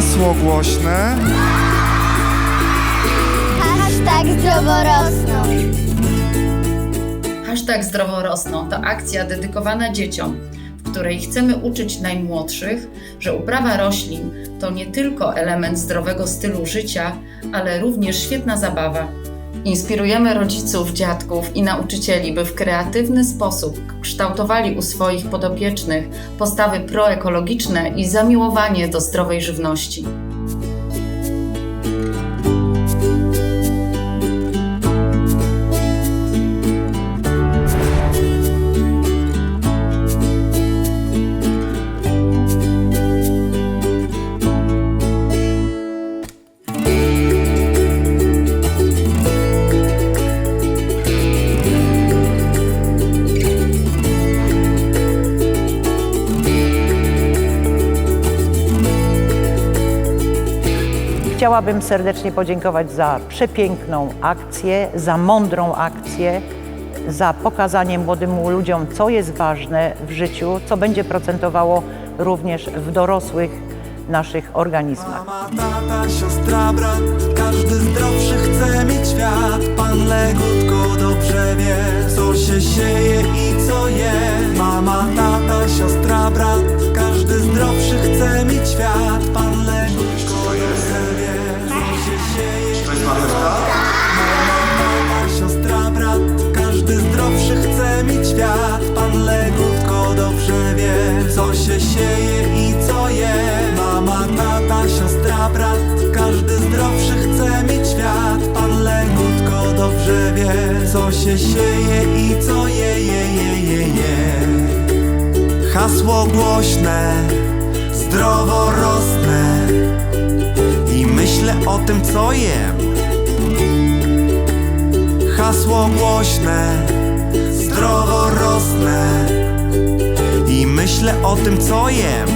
Hasło głośne. Hashtag zdroworosną. Hashtag Zdrowo Rosną to akcja dedykowana dzieciom, w której chcemy uczyć najmłodszych, że uprawa roślin to nie tylko element zdrowego stylu życia, ale również świetna zabawa. Inspirujemy rodziców, dziadków i nauczycieli, by w kreatywny sposób kształtowali u swoich podopiecznych postawy proekologiczne i zamiłowanie do zdrowej żywności. Chciałabym serdecznie podziękować za przepiękną akcję, za mądrą akcję, za pokazanie młodym ludziom, co jest ważne w życiu, co będzie procentowało również w dorosłych naszych organizmach. Mama, tata, siostra, brat Każdy zdrowszy chce mieć świat Pan Legutko dobrze wie Co się sieje Co się sieje i co je, je, je, je, je. Hasło głośne Zdrowo rosnę I myślę o tym, co jem. Hasło głośne Zdrowo rosnę I myślę o tym, co jem